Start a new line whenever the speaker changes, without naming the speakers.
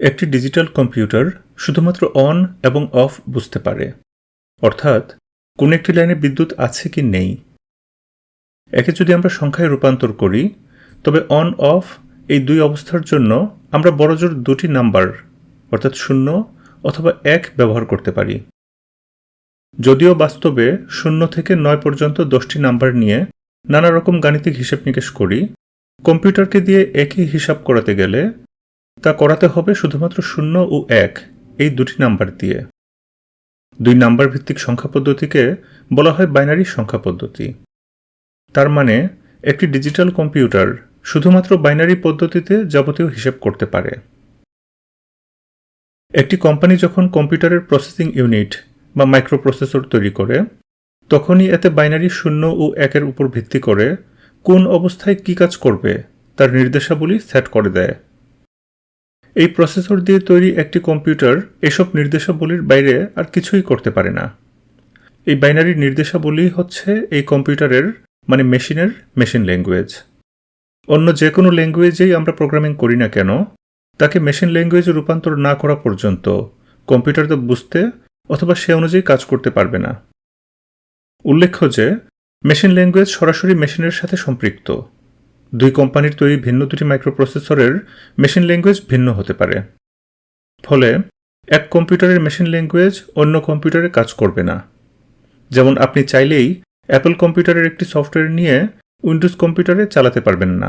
একটি digital computer শুধুমাত্র on এবং অফ বুঝতে পারে। অর্থাৎ, কোন একটি লাইনে বিদ্যুৎ আছে কি নেই। একে যদি আমরা সংখ্যায় রূপান্তর করি, তবে অন, অফ এই দুই অবস্থার জন্য আমরা বড়জোর দুটি নাম্বার, অর্থাৎ শূন্য অথবা এক ব্যবহার করতে পারি। যদিও বাস্তবে শূন্য থেকে নয় পর্যন্ত দশটি নাম্বার নিয়ে নানা রকম গাণিতিক হিসেব নিকেশ করি, কম্পিউটারকে দিয়ে একই হিসাব করাতে গেলে তা করাতে হবে শুধুমাত্র শূন্য ও এক, এই দুটি নাম্বার দিয়ে। দুই নাম্বার ভিত্তিক সংখ্যা পদ্ধতিকে বলা হয় বাইনারি সংখ্যা পদ্ধতি। তার মানে একটি ডিজিটাল কম্পিউটার শুধুমাত্র বাইনারি পদ্ধতিতে যাবতীয় হিসেব করতে পারে। একটি কোম্পানি যখন কম্পিউটারের প্রসেসিং ইউনিট বা মাইক্রোপ্রসেসর তৈরি করে, তখনই এতে বাইনারি শূন্য ও একের উপর ভিত্তি করে কোন অবস্থায় কী কাজ করবে তার নির্দেশাবলী সেট করে দেয়। এই প্রসেসর দিয়ে তৈরি একটি কম্পিউটার এসব নির্দেশাবলীর বাইরে আর কিছুই করতে পারে না। এই বাইনারি নির্দেশাবলী হচ্ছে এই কম্পিউটারের মানে মেশিনের মেশিন ল্যাঙ্গুয়েজ অন্য যে কোনো ল্যাঙ্গুয়েজেই আমরা প্রোগ্রামিং করি না কেন, তাকে মেশিন ল্যাঙ্গুয়েজে রূপান্তর না করা পর্যন্ত কম্পিউটার তা বুঝতে অথবা সে অনুযায়ী কাজ করতে পারবে না। উল্লেখ্য যে মেশিন ল্যাঙ্গুয়েজ সরাসরি মেশিনের সাথে সম্পৃক্ত। দুই কোম্পানির তৈরি ভিন্ন দুটি মাইক্রোপ্রসেসরের মেশিন ল্যাঙ্গুয়েজ ভিন্ন হতে পারে। ফলে, এক কম্পিউটারের মেশিন ল্যাঙ্গুয়েজ অন্য কম্পিউটারে কাজ করবে না। যেমন আপনি চাইলেই অ্যাপল কম্পিউটারের একটি সফটওয়্যার নিয়ে উইন্ডোজ কম্পিউটারে চালাতে পারবেন না।